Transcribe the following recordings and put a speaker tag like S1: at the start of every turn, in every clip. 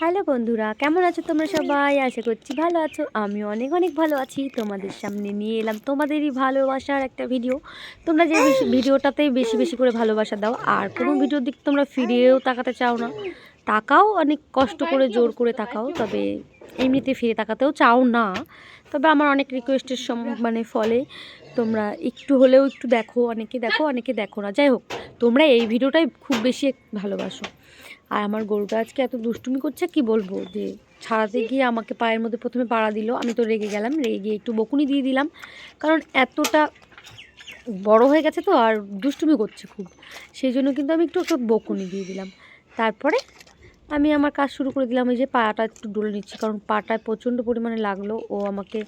S1: Hello বন্ধুরা, কেমন আছো তোমরা সবাই? আশা করছি ভালো আছো। আমি অনেক অনেক ভালো আছি। তোমাদের সামনে নিয়ে এলাম তোমাদেরই ভালোবাসার একটা ভিডিও তোমরা যে ভিডিওটাতেই বেশি বেশি করে ভালোবাসা দাও, আর কোনো ভিডিওর দিক তোমরা ফিরেও তাকাতে চাও না। তাকাও, অনেক কষ্ট করে, জোর করে তাকাও, তবে এমনিতে ফিরে তাকাতেও চাও না। তবে আমার অনেক রিকোয়েস্টের মানে ফলে তোমরা একটু হলেও একটু দেখো, অনেকে দেখো অনেকে দেখো না। যাই হোক, তোমরা এই ভিডিওটাই খুব বেশি ভালোবাসো। আর আমার গরুটা আজকে এত দুষ্টুমি করছে, কি বলব? যে ছাড়াতে গিয়ে আমাকে পায়ের মধ্যে প্রথমে পাড়া দিল, আমি তো রেগে গেলাম, রেগে গিয়ে একটু বকুনি দিয়ে দিলাম। কারণ এতটা বড় হয়ে গেছে তো, আর দুষ্টুমি করছে খুব। সেই জন্য কিন্তু আমি একটু ওকে বকুনি দিয়ে দিলাম। তারপরে আমি আমার কাজ শুরু করে দিলাম, এই যে পাটা একটু ডলে নিচ্ছি, কারণ পাটায় প্রচণ্ড পরিমাণে লাগল। ও আমাকে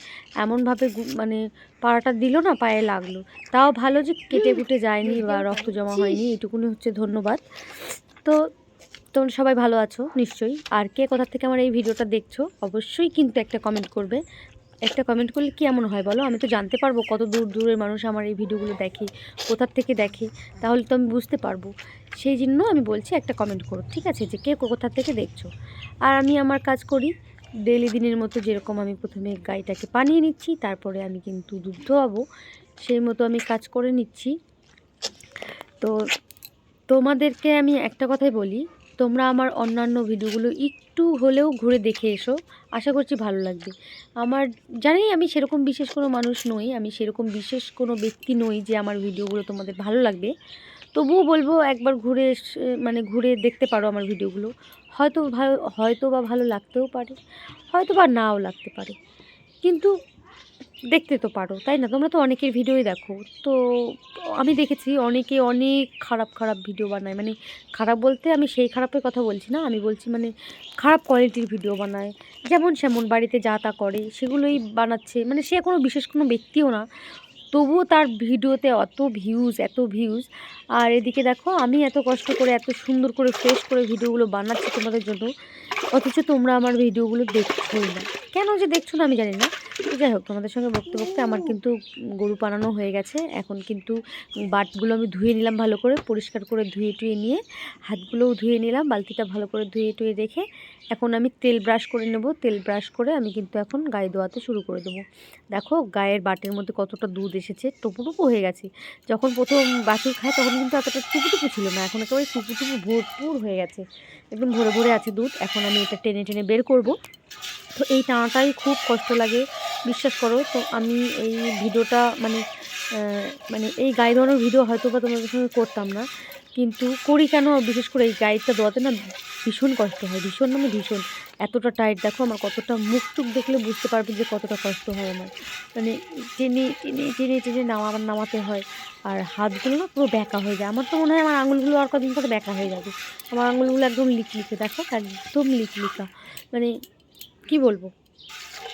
S1: এমনভাবে মানে পাড়াটা দিল না, পায়ে লাগল। তাও ভালো যে কেটে কুটে যায়নি বা রক্ত জমা হয়নি, এটুকুনি হচ্ছে ধন্যবাদ। তো তোমরা সবাই ভালো আছো, নিশ্চয়ই। আর কে কোথা থেকে আমার এই ভিডিওটা দেখছ, অবশ্যই কিন্তু একটা কমেন্ট করবে। একটা কমেন্ট করলে কি এমন হয় বলো? আমি তো জানতে পারব কত দূর দূরের মানুষ আমার এই ভিডিওগুলো দেখে, কোথার থেকে দেখে, তাহলে তো আমি বুঝতে পারব। সেই জন্য আমি বলছি একটা কমেন্ট করো, ঠিক আছে? যে কে কোথা থেকে দেখছ? আর আমি আমার কাজ করি ডেলি দিনের মতো যেরকম আমি প্রথমে গাইটাকে পানিয়ে নিচ্ছি, তারপরে আমি কিন্তু দুধ ধোয়াবো, সেই মতো আমি কাজ করে নিচ্ছি। তো তোমাদেরকে আমি একটা কথাই বলি তোমরা আমার অন্যান্য ভিডিওগুলো একটু হলেও ঘুরে দেখে এসো। আশা করছি ভালো লাগবে। আমার জানি আমি সেরকম বিশেষ কোনো মানুষ নই, আমি সেরকম বিশেষ কোনো ব্যক্তি নই যে আমার ভিডিওগুলো তোমাদের ভালো লাগবে। তবুও বলব একবার ঘুরে মানে ঘুরে দেখতে পারো আমার ভিডিওগুলো। হয়তো ভালো হয়তো বা ভালো লাগতেও পারে হয়তো বা নাও লাগতে পারে। কিন্তু দেখতে তো পারো, তাই না? তোমরা তো অনেকের ভিডিওই দেখো। তো আমি দেখেছি অনেকে অনেক খারাপ খারাপ ভিডিও বানায়। মানে খারাপ বলতে আমি সেই খারাপের কথা বলছি না, আমি বলছি মানে খারাপ কোয়ালিটির ভিডিও বানায়। যেমন সেমন, বাড়িতে যা তা করে, সেগুলোই বানাচ্ছে। মানে সে কোনো বিশেষ কোনো ব্যক্তিও না। তবুও তার ভিডিওতে অত ভিউজ এত ভিউজ আর এদিকে দেখো, আমি এত কষ্ট করে, এত সুন্দর করে ফ্রেশ করে ভিডিওগুলো বানাচ্ছি তোমাদের জন্য। অথচ তোমরা আমার ভিডিওগুলো দেখছোই না। কেন যে দেখছ না আমি জানি না। তো যাই হোক, তোমাদের সঙ্গে বকতে বকতে আমার কিন্তু গরু পানানো হয়ে গেছে। এখন কিন্তু বাটগুলো আমি ধুয়ে নিলাম ভালো করে, পরিষ্কার করে ধুয়ে টুয়ে নিয়ে, হাতগুলোও ধুয়ে নিলাম, বালতিটা ভালো করে ধুয়ে টুয়ে রেখে। এখন আমি তেল ব্রাশ করে নেব। তেল ব্রাশ করে আমি কিন্তু এখন গায়ে দোয়াতে শুরু করে দেবো। দেখো, গায়ের বাটের মধ্যে কতটা দুধ এসেছে, টুপুটুপু হয়ে গেছে। যখন প্রথম বাছুর খায় তখন কিন্তু এতটা টুপুটুপু ছিল না, এখন একেবারে টুপুটুপু ভরপুর হয়ে গেছে। একদম ভরে ভরে আছে দুধ। এখন আমি এটা টেনে টেনে বের করব। তো এই টানাটাই খুব কষ্ট লাগে, বিশ্বাস করো। তো আমি এই ভিডিওটা মানে মানে এই গায়ে ধোয়ানোর ভিডিও হয়তো বা তোমাদের সঙ্গে করতাম না। কিন্তু করি কেন? বিশেষ করে এই গাইডটা ধোয়াতে না ভীষণ কষ্ট হয়, ভীষণ মানে ভীষণ। এতটা টাইট দেখো আমার কতটা মুখ টুক দেখলে বুঝতে পারবে যে কতটা কষ্ট হয় আমার। মানে টেনে টেনে টেনে টেনে নামা, নামাতে হয়। আর হাতগুলো না পুরো ব্যাকা হয়ে যায়। আমার তো মনে হয় আমার আঙুলগুলো আর কদিন পরে ব্যাকা হয়ে যাবে। আমার আঙুলগুলো একদম লিকলিকে, দেখো, একদম লিকলিকা। মানে কি বলব?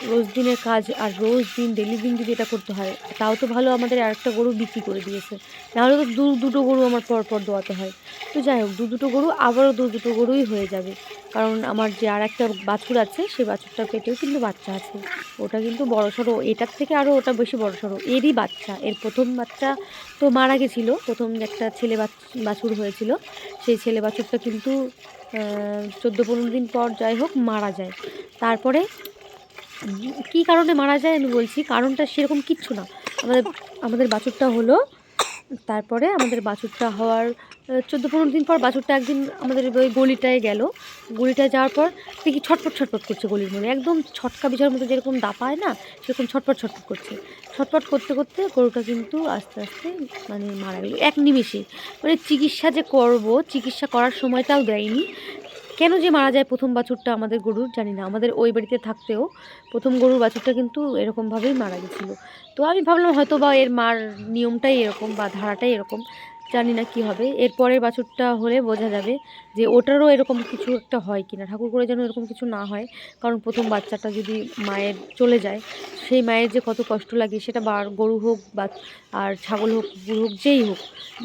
S1: রোজ দিনের কাজ আর রোজ দিন ডেলি দিন যদি এটা করতে হয়, তাও তো ভালো আমাদের আরেকটা গরু বিক্রি করে দিয়েছে। নাহলে তো দু দুটো গরু আমার পর পর দোয়াতে হয়। তো যাই হোক, দু দুটো গরু আবারও দু দুটো গরুই হয়ে যাবে। কারণ আমার যে আর একটা বাছুর আছে সেই বাছুরটা পেটেও কিন্তু বাচ্চা আছে। ওটা কিন্তু বড় সড়ো, এটার থেকে আরও ওটা বেশি বড় সড়ো। এরই বাচ্চা। এর প্রথম বাচ্চা তো মারা গেছিল। প্রথম একটা ছেলে বাছ- বাছুর হয়েছিল। সেই ছেলে বাছুরটা কিন্তু চোদ্দ পনেরো দিন পর যাই হোক মারা যায়। তারপরে কী কারণে মারা যায় আমি বলছি, কারণটা সেরকম কিচ্ছু না। আমাদের আমাদের বাছুরটা হলো, তারপরে আমাদের বাছুরটা হওয়ার চোদ্দ পনেরো দিন পর বাছুরটা একদিন আমাদের ওই গলিটায় গেল। গলিটায় যাওয়ার পর দেখি ছটপট ছটপট করছে গলির মধ্যে। একদম ছটকা বিছার মতো যেরকম দাপায় না, সেরকম ছটপট ছটপট করছে। ছটপট করতে করতে গরুটা কিন্তু আস্তে আস্তে মানে মারা গেল। এক নিমেষে। মানে চিকিৎসা যে করব, চিকিৎসা করার সময়টাও দেয়নি। কেন যে মারা যায় প্রথম বাছুরটা আমাদের গরুর জানি না। আমাদের ওই বাড়িতে থাকতেও প্রথম গরুর বাছুরটা কিন্তু এরকমভাবেই মারা গেছিল। তো আমি ভাবলাম হয়তো বা এর মার নিয়মটাই এরকম বা ধারাটাই এরকম, জানি না কি হবে। এরপরের বাছুরটা হলে বোঝা যাবে যে ওটারও এরকম কিছু একটা হয় কিনা ঠাকুর করে যেন এরকম কিছু না হয়, কারণ প্রথম বাচ্চাটা যদি মায়ের চলে যায়, সেই মায়ের যে কত কষ্ট লাগে সেটা বা গরু হোক বা আর ছাগল হোক হোক, যেই হোক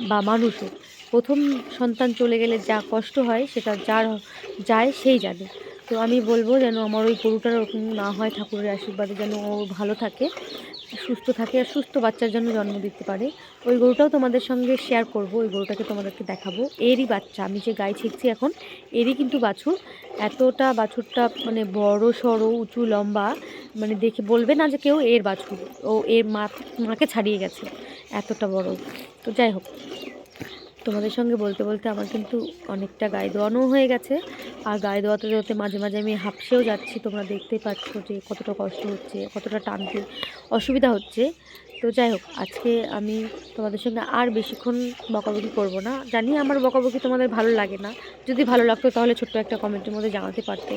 S1: বা মানুষ হোক প্রথম সন্তান চলে গেলে যা কষ্ট হয় সেটা যার যায় সেই জানে। তো আমি বলব যেন আমার ওই গরুটার ওরকম না হয় ঠাকুরের আশীর্বাদে যেন ও ভালো থাকে, সুস্থ থাকে আর সুস্থ বাচ্চার জন্য জন্ম দিতে পারে। ওই গরুটাও তোমাদের সঙ্গে শেয়ার করব, ওই গরুটাকে তোমাদেরকে দেখাবো। এরই বাচ্চা, আমি যে গায়ে ছেঁকছি এখন, এরই কিন্তু বাছুর। এতটা বাছুরটা মানে বড় সড়ো উঁচু, লম্বা মানে দেখে বলবে না যে কেউ এর বাছুর, ও এর মা, মাকে ছাড়িয়ে গেছে, এতটা বড়। তো যাই হোক। তোমাদের সঙ্গে বলতে বলতে আমার কিন্তু অনেকটা গায়ে দোয়ানো হয়ে গেছে। আর গায়ে দোয়াতে দোয়াতে মাঝে মাঝে আমি হাঁপসেও যাচ্ছি। তোমরা দেখতেই পাচ্ছ যে কতটা কষ্ট হচ্ছে, কতটা টানতে অসুবিধা হচ্ছে। তো যাই হোক, আজকে আমি তোমাদের সঙ্গে আর বেশিক্ষণ বকাবকি করব না। জানি আমার বকাবকি তোমাদের ভালো লাগে না। যদি ভালো লাগতো তাহলে ছোট্ট একটা কমেন্টের মধ্যে জানাতে পারতে।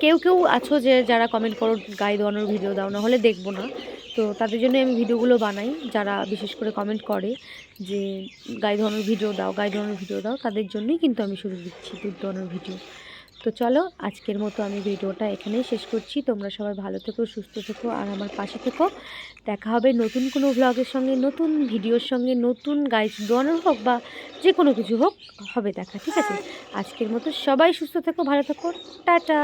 S1: কেউ কেউ আছো যে যারা কমেন্ট করো, গায়ে দোয়ানোর ভিডিও দাও না হলে দেখব না। তো তাদের জন্য আমি ভিডিওগুলো বানাই, যারা বিশেষ করে কমেন্ট করে যে, গায়ে ধোয়ানোর ভিডিও দাও, গায়ে ধোয়ানোর ভিডিও দাও, তাদের জন্যই কিন্তু আমি শুরু দিচ্ছি দুধ ধোয়ানোর ভিডিও। তো চলো, আজকের মতো আমি ভিডিওটা এখানেই শেষ করছি। তোমরা সবাই ভালো থেকো, সুস্থ থেকো, আর আমার পাশে থেকো। দেখা হবে নতুন কোনো ব্লগের সঙ্গে, নতুন ভিডিওর সঙ্গে, নতুন গাইড দোয়ানোর হোক বা যে কোনো কিছু হোক, হবে দেখা, ঠিক আছে? আজকের মতো সবাই সুস্থ থেকো, ভালো থেকো, টাটা!